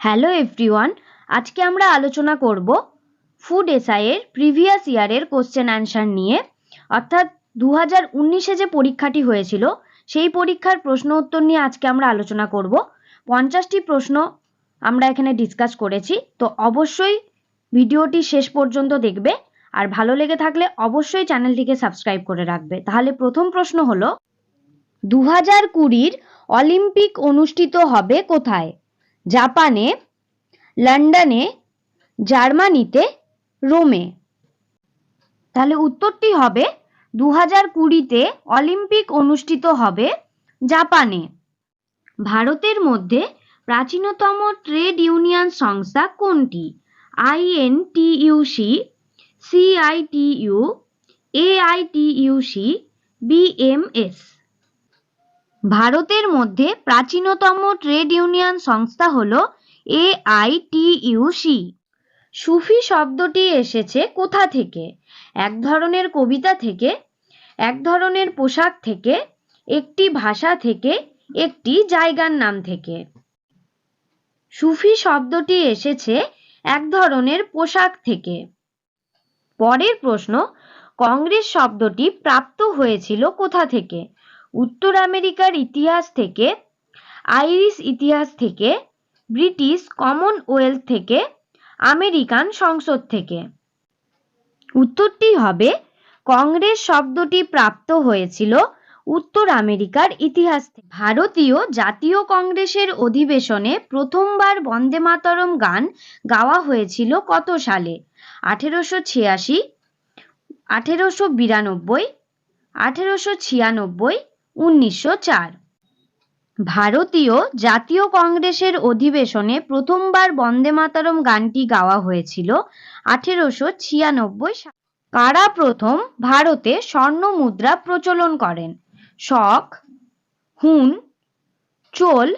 Hello everyone, আজকে আমরা আলোচনা করব ফুড এসআইয়ের প্রিভিয়াস ইয়ারের কোশ্চেন অ্যান্সার নিয়ে। অর্থাৎ দু হাজার উনিশে যে পরীক্ষাটি হয়েছিল, সেই পরীক্ষার প্রশ্ন উত্তর নিয়ে আজকে আমরা আলোচনা করব। পঞ্চাশটি প্রশ্ন আমরা এখানে ডিসকাস করেছি, তো অবশ্যই ভিডিওটি শেষ পর্যন্ত দেখবে। আর ভালো লেগে থাকলে অবশ্যই চ্যানেলটিকে সাবস্ক্রাইব করে রাখবে। তাহলে প্রথম প্রশ্ন হলো দু হাজার কুড়ির অলিম্পিক অনুষ্ঠিত হবে কোথায়? জাপানে, লন্ডনে, জার্মানিতে, রোমে। তাহলে উত্তরটি হবে দু হাজার কুড়িতে অলিম্পিক অনুষ্ঠিত হবে জাপানে। ভারতের মধ্যে প্রাচীনতম ট্রেড ইউনিয়ন সংস্থা কোনটি? INTUC, CITU, AITUC, BMS. ভারতের মধ্যে প্রাচীনতম ট্রেড ইউনিয়ন সংস্থা হল এআইটিইউসি। সুফি শব্দটি এসেছে কোথা থেকে? এক ধরনের কবিতা থেকে, এক ধরনের পোশাক থেকে, একটি ভাষা থেকে, একটি জায়গার নাম থেকে। সুফি শব্দটি এসেছে এক ধরনের পোশাক থেকে। পরের প্রশ্ন, কংগ্রেস শব্দটি প্রাপ্ত হয়েছিল কোথা থেকে? উত্তর আমেরিকার ইতিহাস থেকে, আইরিশ ইতিহাস থেকে, ব্রিটিশ কমনওয়েলথ থেকে, আমেরিকান সংসদ থেকে। উত্তরটি হবে, কংগ্রেস শব্দটি প্রাপ্ত হয়েছিল উত্তর আমেরিকার ইতিহাস ভারতীয় জাতীয় কংগ্রেসের অধিবেশনে প্রথমবার বন্দে মাতরম গান গাওয়া হয়েছিল কত সালে? আঠেরোশো ছিয়াশি, আঠেরোশো বিরানব্বই, আঠেরোশো ছিয়ানব্বই উনিশশো চার। ভারতীয় জাতীয় কংগ্রেসের অধিবেশনে প্রথমবার বন্দে মাতারম গানটি গাওয়া হয়েছিল আঠেরোশো ছিয়ানব্বই কারা প্রথম ভারতে স্বর্ণ মুদ্রা প্রচলন করেন? শক, হুন, চোল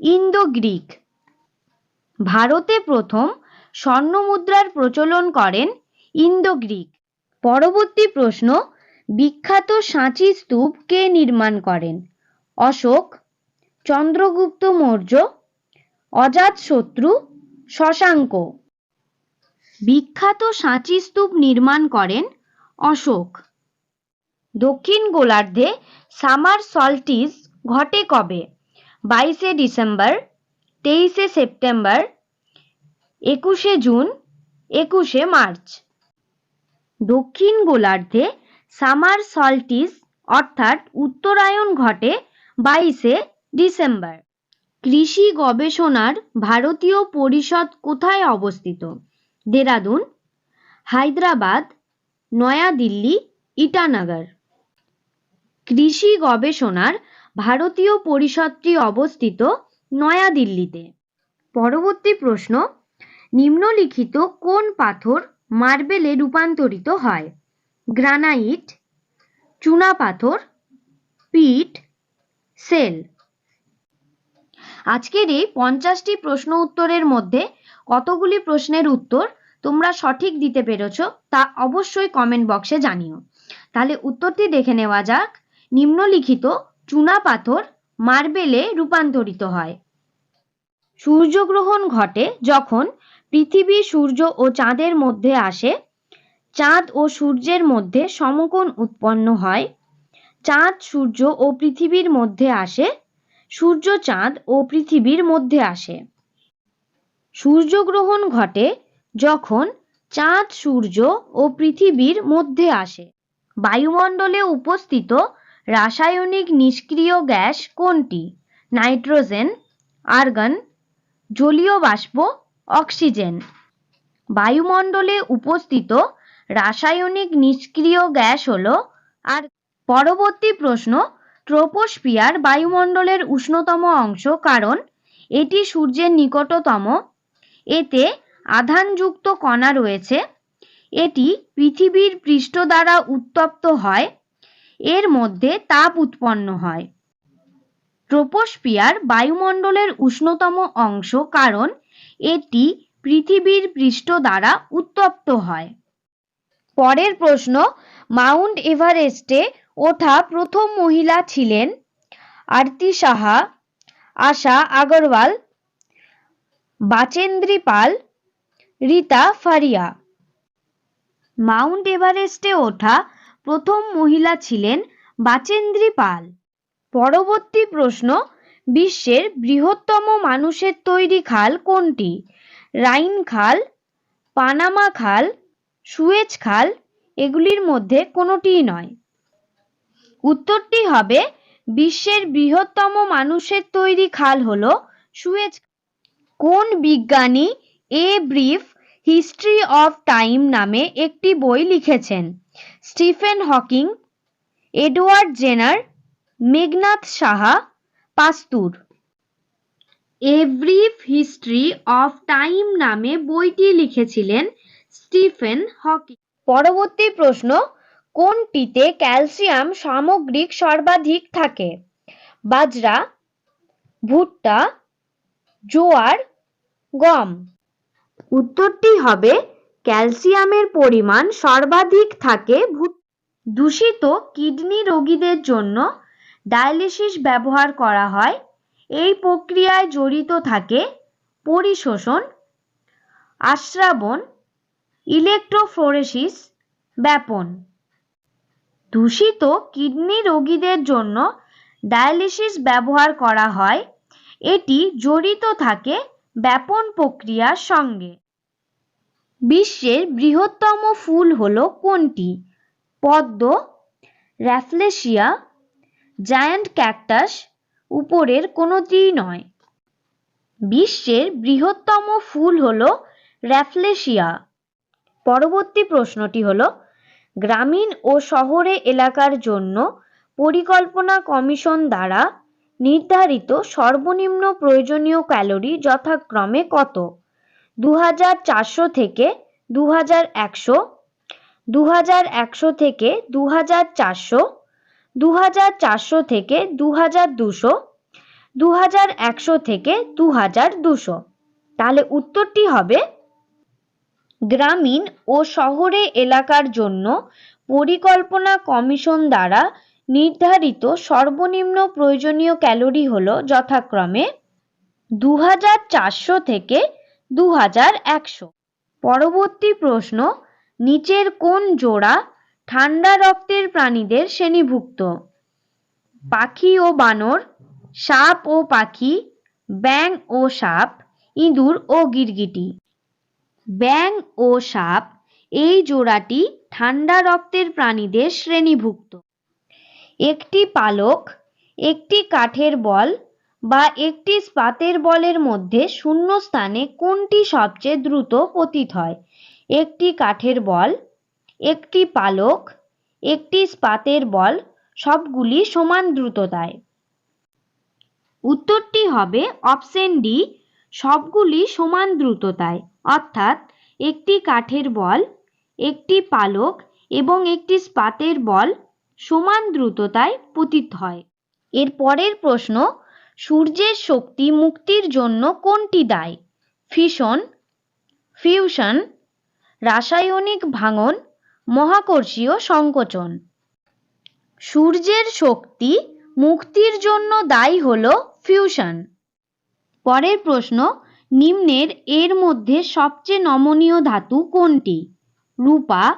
ইন্দো গ্রিক ভারতে প্রথম স্বর্ণ মুদ্রার প্রচলন করেন ইন্দো গ্রিক পরবর্তী প্রশ্ন বিখ্যাত সাঁচি স্তূপ কে নির্মাণ করেন? অশোক, চন্দ্রগুপ্ত মৌর্য অজাতশত্রু শশাঙ্ক। বিখ্যাত সাঁচি স্তূপ নির্মাণ করেন অশোক। দক্ষিণ গোলার্ধে সামার সল্টিস ঘটে কবে? বাইশে ডিসেম্বর, তেইশে সেপ্টেম্বর, একুশে জুন, একুশে মার্চ। দক্ষিণ গোলার্ধে সামার সল্টিস অর্থাৎ উত্তরায়ণ ঘটে বাইশে ডিসেম্বর। কৃষি গবেষণার ভারতীয় পরিষদ কোথায় অবস্থিত? দেরাদুন, হায়দ্রাবাদ, নয়াদিল্লি, ইটানগর। কৃষি গবেষণার ভারতীয় পরিষদটি অবস্থিত নয়াদিল্লিতে। পরবর্তী প্রশ্ন, নিম্নলিখিত কোন পাথর মার্বেলে রূপান্তরিত হয়? গ্রানাইট চুনাপাথর পিট, সেল। আজকের এই পঞ্চাশটি প্রশ্ন উত্তরের মধ্যে কতগুলি প্রশ্নের উত্তর তোমরা সঠিক দিতে পেরেছ তা অবশ্যই কমেন্ট বক্সে জানিও। তাহলে উত্তরটি দেখে নেওয়া যাক। নিম্নলিখিত চুনাপাথর মার্বেলে রূপান্তরিত হয়। সূর্যগ্রহণ ঘটে যখন পৃথিবী সূর্য ও চাঁদের মধ্যে আসে চাঁদ ও সূর্যের মধ্যে সমকোণ উৎপন্ন হয়। চাঁদ, সূর্য ও পৃথিবীর মধ্যে আসে। সূর্য, চাঁদ ও পৃথিবীর মধ্যে আসে। সূর্যগ্রহণ ঘটে যখন চাঁদ, সূর্য ও পৃথিবীর মধ্যে আসে। বায়ুমণ্ডলে উপস্থিত রাসায়নিক নিষ্ক্রিয় গ্যাস কোনটি? নাইট্রোজেন, আর্গন জলীয় বাষ্প অক্সিজেন। বায়ুমণ্ডলে উপস্থিত রাসায়নিক নিষ্ক্রিয় গ্যাস হল, আর পরবর্তী প্রশ্ন ট্রোপোস্ফিয়ার বায়ুমণ্ডলের উষ্ণতম অংশ কারণ? এটি সূর্যের নিকটতম। এতে আধানযুক্ত কণা রয়েছে। এটি পৃথিবীর পৃষ্ঠ দ্বারা উত্তপ্ত হয়। এর মধ্যে তাপ উৎপন্ন হয়। ট্রোপোস্ফিয়ার বায়ুমণ্ডলের উষ্ণতম অংশ কারণ? এটি পৃথিবীর পৃষ্ঠ দ্বারা উত্তপ্ত হয়। পরের প্রশ্ন, মাউন্ট এভারেস্টে ওঠা প্রথম মহিলা ছিলেন আরতি সাহা, আশা আগরওয়াল, বাচেন্দ্রী পাল, রীতা ফারিয়া। মাউন্ট এভারেস্টে ওঠা প্রথম মহিলা ছিলেন বাচেন্দ্রী পাল। পরবর্তী প্রশ্ন, বিশ্বের বৃহত্তম মানুষের তৈরি খাল কোনটি? রাইন খাল, পানামা খাল সুয়েজ খাল এগুলির মধ্যে কোনোটিই নয়। উত্তরটি হবে, বিশ্বের বৃহত্তম মানুষের তৈরি খাল হল সুয়েজ কোন বিজ্ঞানী a brief history of time নামে একটি বই লিখেছেন? Stephen Hawking, Edward Jenner, Meghnad Saha, Pasteur. A brief history of time নামে বইটি লিখেছিলেন স্টিফেন হকিং। পরবর্তী প্রশ্ন, কোনটিতে ক্যালসিয়াম সামগ্রিক সর্বাধিক থাকে? বাজরা, ভুট্টা, জোয়ার, গম। উত্তরটি হবে, ক্যালসিয়ামের পরিমাণ সর্বাধিক থাকে দূষিত কিডনি রোগীদের জন্য ডায়ালিসিস ব্যবহার করা হয়। এই প্রক্রিয়ায় জড়িত থাকে পরিশোষণ, আশ্রাবণ ইলেকট্রোফোরেসিস ব্যাপন। দূষিত কিডনি রোগীদের জন্য ডায়ালিসিস ব্যবহার করা হয়। এটি জড়িত থাকে ব্যাপন প্রক্রিয়ার সঙ্গে। বিশ্বের বৃহত্তম ফুল হল কোনটি? পদ্ম, র্যাফলেশিয়া, জায়ান্ট ক্যাকটাস, উপরের কোনোটিই নয়। বিশ্বের বৃহত্তম ফুল হল র্যাফলেশিয়া। পরবর্তী প্রশ্নটি হল, গ্রামীণ ও শহরে এলাকার জন্য পরিকল্পনা কমিশন দ্বারা নির্ধারিত সর্বনিম্ন প্রয়োজনীয় ক্যালোরি যথাক্রমে কত? দু চারশো থেকে দু হাজার একশো দু হাজার একশো থেকে দু হাজার চারশো দু হাজার চারশো থেকে দু হাজার দুশো দু হাজার একশো থেকে দু হাজার দুশো। তাহলে উত্তরটি হবে গ্রামীণ ও শহরে এলাকার জন্য পরিকল্পনা কমিশন দ্বারা নির্ধারিত সর্বনিম্ন প্রয়োজনীয় ক্যালোরি হল যথাক্রমে দু হাজার চারশো থেকে দু হাজার একশো। পরবর্তী প্রশ্ন, নিচের কোন জোড়া ঠান্ডা রক্তের প্রাণীদের শ্রেণীভুক্ত? পাখি ও বানর, সাপ ও পাখি ব্যাং ও সাপ, ইঁদুর ও গিরগিটি। ব্যাং ও সাপ এই জোড়াটি ঠান্ডা রক্তের প্রাণীদের শ্রেণীভুক্ত। একটি পালক, একটি কাঠের বল বা একটি স্পাতের বলের মধ্যে শূন্য স্থানে কোনটি সবচেয়ে দ্রুত পতিত হয়? একটি কাঠের বল, একটি পালক, একটি স্পাতের বল সবগুলি সমান দ্রুততায়। উত্তরটি হবে অপশন ডি, সবগুলি সমান দ্রুততায়। অর্থাৎ একটি কাঠের বল, একটি পালক এবং একটি স্পাতের বল সমান দ্রুততায় পতিত হয়। এর পরের প্রশ্ন, সূর্যের শক্তি মুক্তির জন্য কোনটি দায়? ফিশন ফিউশন রাসায়নিক ভাঙন, মহাকর্ষীয় সংকোচন। সূর্যের শক্তি মুক্তির জন্য দায়ী হল ফিউশন পরের প্রশ্ন নিম্নের এর মধ্যে সবচেয়ে নমনীয় ধাতু কোনটি? রূপা,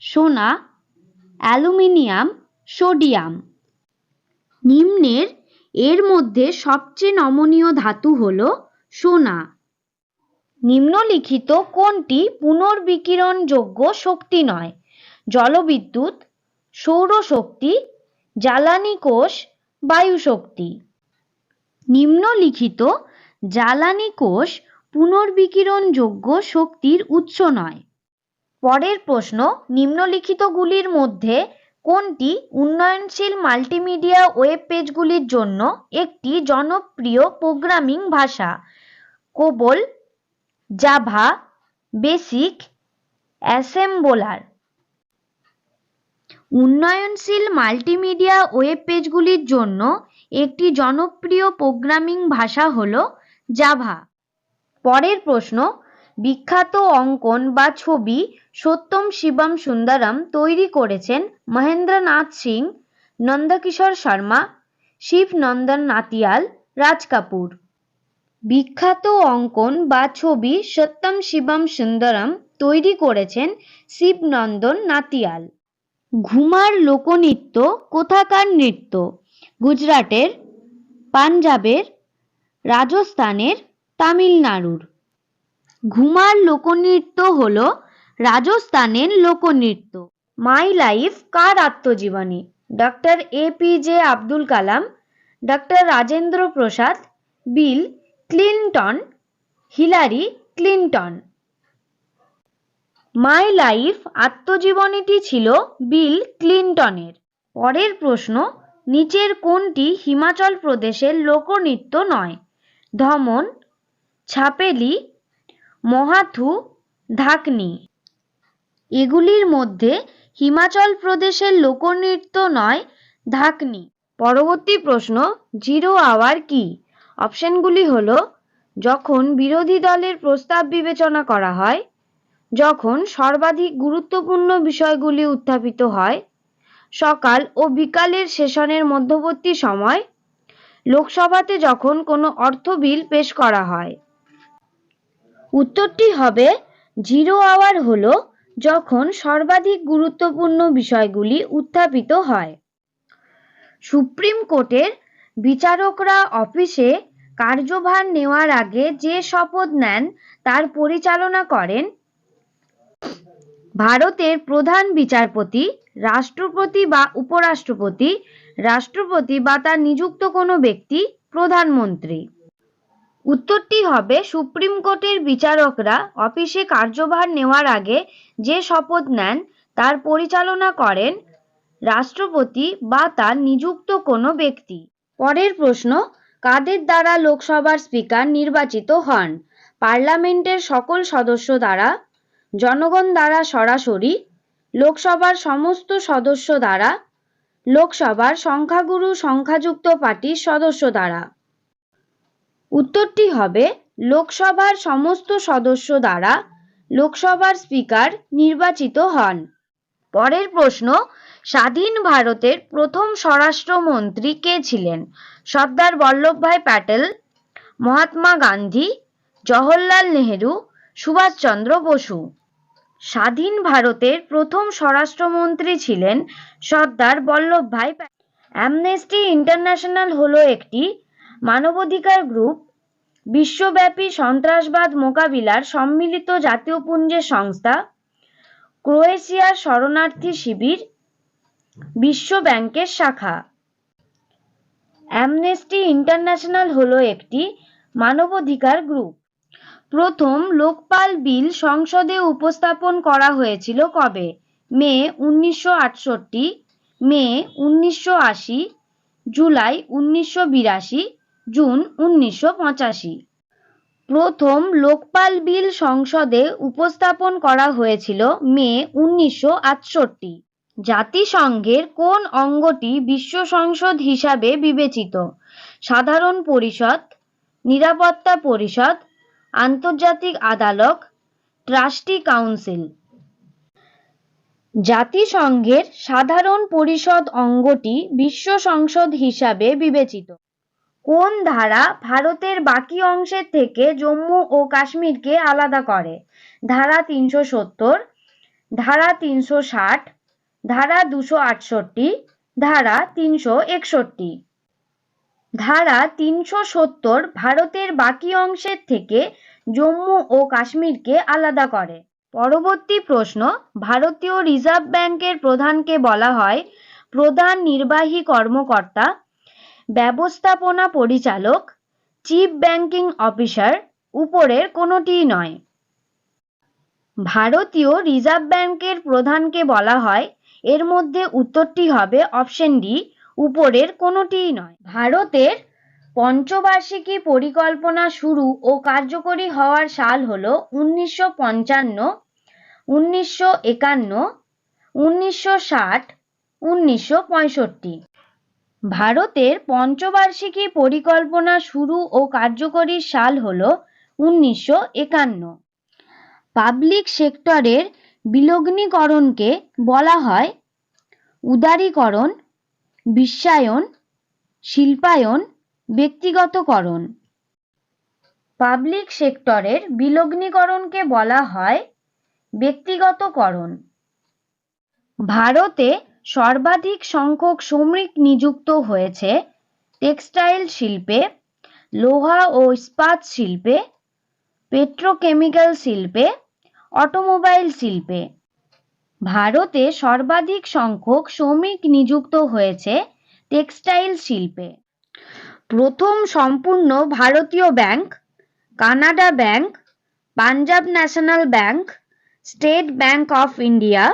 সোনা, অ্যালুমিনিয়াম, সোডিয়াম। নিম্নের এর মধ্যে সবচেয়ে নমনীয় ধাতু হল সোনা। নিম্নলিখিত কোনটি পুনর্বিকিরণযোগ্য শক্তি নয়? জলবিদ্যুৎ, সৌরশক্তি, জ্বালানি কোষ বায়ু শক্তি নিম্নলিখিত জ্বালানি কোষ পুনর্বিকিরণযোগ্য শক্তির উৎস নয়। পরের প্রশ্ন, নিম্নলিখিতগুলির মধ্যে কোনটি উন্নয়নশীল মাল্টিমিডিয়া ওয়েব পেজগুলির জন্য একটি জনপ্রিয় প্রোগ্রামিং ভাষা? COBOL, Java, BASIC, assembler. উন্নয়নশীল মাল্টিমিডিয়া ওয়েব পেজগুলির জন্য একটি জনপ্রিয় প্রোগ্রামিং ভাষা হল জাভা। পরের প্রশ্ন, বিখ্যাত অঙ্কন বা ছবি সত্যম শিবম সুন্দরম তৈরি করেছেন মহেন্দ্রনাথ সিং, নন্দকিশোর শর্মা শিব নন্দন নাতিয়াল, রাজ কাপুর। বিখ্যাত অঙ্কন বা ছবি সত্যম শিবম সুন্দরম তৈরি করেছেন শিবনন্দন নাতিয়াল। ঘুমার লোকনৃত্য, কোথাকার নৃত্য? গুজরাটের, পাঞ্জাবের রাজস্থানের তামিলনাড়ুর। ঘুমার লোকনৃত্য হল রাজস্থানের লোকনৃত্য। মাই লাইফ কার আত্মজীবনী? Doctor APJ Abdul Kalam, doctor Rajendra Prasad, Bill Clinton, Hillary Clinton. My life আত্মজীবনীটি ছিল বিল ক্লিনটনের। পরের প্রশ্ন, নিচের কোনটি হিমাচল প্রদেশের লোকনৃত্য নয়? ধমন, ছাপেলি, মহাথু ধাকনি এগুলির মধ্যে হিমাচল প্রদেশের লোকনৃত্য নয় ধাকনি পরবর্তী প্রশ্ন, জিরো আওয়ার কি? অপশনগুলি হল, যখন বিরোধী দলের প্রস্তাব বিবেচনা করা হয়, যখন সর্বাধিক গুরুত্বপূর্ণ বিষয়গুলি উত্থাপিত হয়, সকাল ও বিকালের সেশনের মধ্যবর্তী সময় লোকসভাতে যখন কোনো অর্থ বিল পেশ করা হয়। উত্তরটি হবে, জিরো আওয়ার হলো যখন সর্বাধিক গুরুত্বপূর্ণ বিষয়গুলি উত্থাপিত হয়। সুপ্রিম কোর্টের বিচারকরা অফিসে কার্যভার নেওয়ার আগে যে শপথ নেন তার পরিচালনা করেন ভারতের প্রধান বিচারপতি, রাষ্ট্রপতি বা উপরাষ্ট্রপতি রাষ্ট্রপতি বা তার নিযুক্ত কোনো ব্যক্তি, প্রধানমন্ত্রী। উত্তরটি হবে, সুপ্রিম কোর্টের বিচারকরা অফিসে কার্যভার নেওয়ার আগে যে শপথ নেন, তার পরিচালনা করেন রাষ্ট্রপতি বা তার নিযুক্ত কোনো ব্যক্তি। পরের প্রশ্ন, কাদের দ্বারা লোকসভার স্পিকার নির্বাচিত হন? পার্লামেন্টের সকল সদস্য দ্বারা, জনগণ দ্বারা সরাসরি, লোকসভার সমস্ত সদস্য দ্বারা লোকসভার সংখ্যাগুরু সংখ্যাযুক্ত পার্টির সদস্য দ্বারা। উত্তরটি হবে, লোকসভার সমস্ত সদস্য দ্বারা লোকসভার স্পিকার নির্বাচিত হন। পরের প্রশ্ন, স্বাধীন ভারতের প্রথম স্বরাষ্ট্রমন্ত্রী কে ছিলেন? সর্দার বল্লভভাই প্যাটেল, মহাত্মা গান্ধী, জওহরলাল নেহেরু, সুভাষচন্দ্র বসু। স্বাধীন ভারতের প্রথম স্বরাষ্ট্রমন্ত্রী ছিলেন সর্দার বল্লভভাই প্যাটেল অ্যামনেস্টি ইন্টারন্যাশনাল হলো একটি মানবাধিকার গ্রুপ বিশ্বব্যাপী সন্ত্রাসবাদ মোকাবিলার সম্মিলিত জাতীয় পুঞ্জের সংস্থা, ক্রোয়েশিয়ার শরণার্থী শিবির, বিশ্ব ব্যাংকের শাখা। অ্যামনেস্টি ইন্টারন্যাশনাল হলো একটি মানবাধিকার গ্রুপ প্রথম লোকপাল বিল সংসদে উপস্থাপন করা হয়েছিল কবে? মে উনিশশো আটষট্টি, মে উনিশশো আশি, জুলাই উনিশশো বিরাশি, জুন উনিশশো পঁচাশি। প্রথম লোকপাল বিল সংসদে উপস্থাপন করা হয়েছিল মে উনিশশো আটষট্টি। জাতিসংঘের কোন অঙ্গটি বিশ্ব সংসদ হিসাবে বিবেচিত? সাধারণ পরিষদ, নিরাপত্তা পরিষদ আন্তর্জাতিক আদালত, ট্রাস্টি কাউন্সিল। জাতিসংঘের সাধারণ পরিষদ অঙ্গটি বিশ্ব সংসদ হিসাবে বিবেচিত। কোন ধারা ভারতের বাকি অংশের থেকে জম্মু ও কাশ্মীরকে আলাদা করে? ধারা তিনশো সত্তর, ধারা তিনশো ষাট, ধারা দুশো আটষট্টি, ধারা তিনশো একষট্টি। ধারা তিনশো সত্তর ভারতের বাকি অংশের থেকে জম্মু ও কাশ্মীরকে আলাদা করে। পরবর্তী প্রশ্ন, ভারতীয় রিজার্ভ ব্যাংকের প্রধানকে বলা হয় প্রধান নির্বাহী কর্মকর্তা, ব্যবস্থাপনা পরিচালক, চিফ ব্যাংকিং অফিসার উপরের কোনোটিই নয়। ভারতীয় রিজার্ভ ব্যাংকের প্রধানকে বলা হয়, এর মধ্যে উত্তরটি হবে অপশন ডি উপরের কোনোটিই নয়। ভারতের পঞ্চবার্ষিকী পরিকল্পনা শুরু ও কার্যকরী হওয়ার সাল হল উনিশশো পঞ্চান্ন, উনিশশো একান্ন, উনিশশো ষাট, উনিশশো পঁয়ষট্টি। ভারতের পঞ্চবার্ষিকী পরিকল্পনা শুরু ও কার্যকরী সাল হল উনিশশো একান্ন। পাবলিক সেক্টরের বিলগ্নীকরণকে বলা হয় উদারীকরণ বিশ্বায়ন, শিল্পায়ন, ব্যক্তিগতকরণ। পাবলিক সেক্টরের বিলগ্নীকরণকে বলা হয় ব্যক্তিগতকরণ। ভারতে সর্বাধিক সংখ্যক শ্রমিক নিযুক্ত হয়েছে টেক্সটাইল শিল্পে, লোহা ও ইস্পাত শিল্পে, পেট্রোকেমিক্যাল শিল্পে, অটোমোবাইল শিল্পে। ভারতে সর্বাধিক সংখ্যক শ্রমিক নিযুক্ত হয়েছে টেক্সটাইল শিল্পে। প্রথম সম্পূর্ণ ভারতীয় bank, Canada bank, Punjab national bank, state bank of India,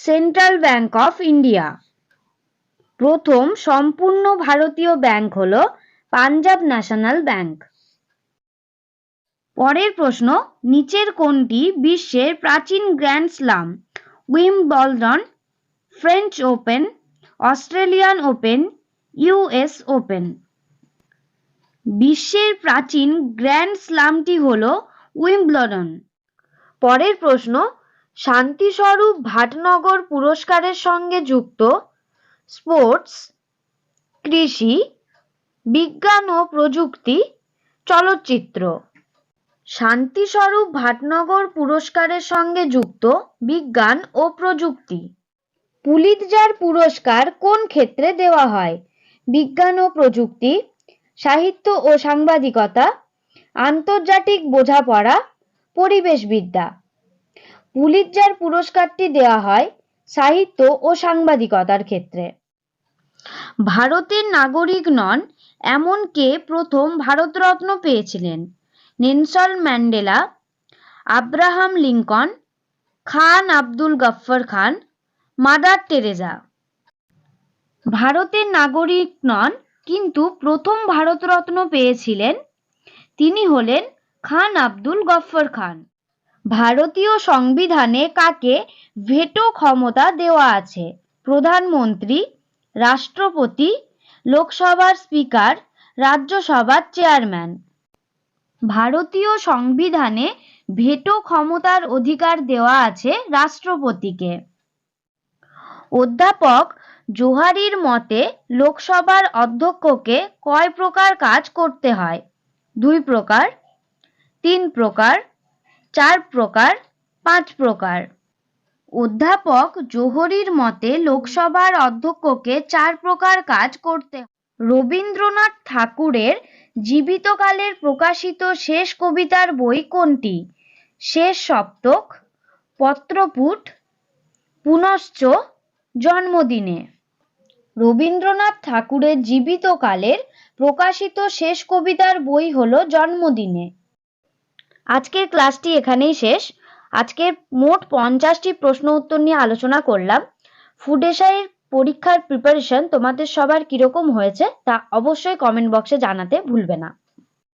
central bank of India. প্রথম সম্পূর্ণ ভারতীয় ব্যাংক হল পাঞ্জাব ন্যাশনাল ব্যাংক। পরের প্রশ্ন, নিচের কোনটি বিশ্বের প্রাচীন grand slam? Wimbledon French open Australian open US open বিশ্বের প্রাচীন গ্র্যান্ড স্লামটি হল উইম্বলডন পরের প্রশ্ন, শান্তিস্বরূপ ভাটনগর পুরস্কারের সঙ্গে যুক্ত স্পোর্টস, কৃষি, বিজ্ঞান ও প্রযুক্তি চলচ্চিত্র। শান্তিস্বরূপ ভাটনগর পুরস্কারের সঙ্গে যুক্ত বিজ্ঞান ও প্রযুক্তি। পুলিৎজার পুরস্কার কোন ক্ষেত্রে দেওয়া হয়? বিজ্ঞান ও প্রযুক্তি, সাহিত্য ও সাংবাদিকতা, আন্তর্জাতিক বোঝাপড়া, পরিবেশবিদ্যা। পুলিৎজার পুরস্কারটি দেওয়া হয় সাহিত্য ও সাংবাদিকতার ক্ষেত্রে। ভারতের নাগরিক নন এমন কে প্রথম ভারতরত্ন পেয়েছিলেন। Nelson Mandela Abraham Lincoln Khan Abdul Ghaffar Khan mother Teresa ভারতের নাগরিক নন, কিন্তু প্রথম ভারতরত্ন পেয়েছিলেন তিনি হলেন খান আব্দুল গফফর খান। ভারতীয় সংবিধানে কাকে ভেটো ক্ষমতা দেওয়া আছে? প্রধানমন্ত্রী, রাষ্ট্রপতি, লোকসভার স্পিকার, রাজ্যসভার চেয়ারম্যান। ভারতীয় সংবিধানে ভেটো ক্ষমতার অধিকার দেওয়া আছে রাষ্ট্রপতিকে। অধ্যাপক জোহারির মতে লোকসভার অধ্যক্ষকে কয় প্রকার কাজ করতে হয়? দুই প্রকার, তিন প্রকার, চার প্রকার, পাঁচ প্রকার। অধ্যাপক জোহরির মতে লোকসভার অধ্যক্ষকে চার প্রকার কাজ করতে। রবীন্দ্রনাথ ঠাকুরের জীবিতকালের প্রকাশিত শেষ কবিতার বই কোনটি? শেষ সপ্তক, পত্রপুট, পুনশ্চ জন্মদিনে। রবীন্দ্রনাথ ঠাকুরের জীবিতকালের প্রকাশিত শেষ কবিতার বই হল জন্মদিনে। আজকের ক্লাসটি এখানেই শেষ। আজকে মোট পঞ্চাশটি প্রশ্ন উত্তর নিয়ে আলোচনা করলাম। ফুড এসআইয়ের পরীক্ষার প্রিপারেশন তোমাদের সবার কীরকম হয়েছে তা অবশ্যই কমেন্ট বক্সে জানাতে ভুলবে না।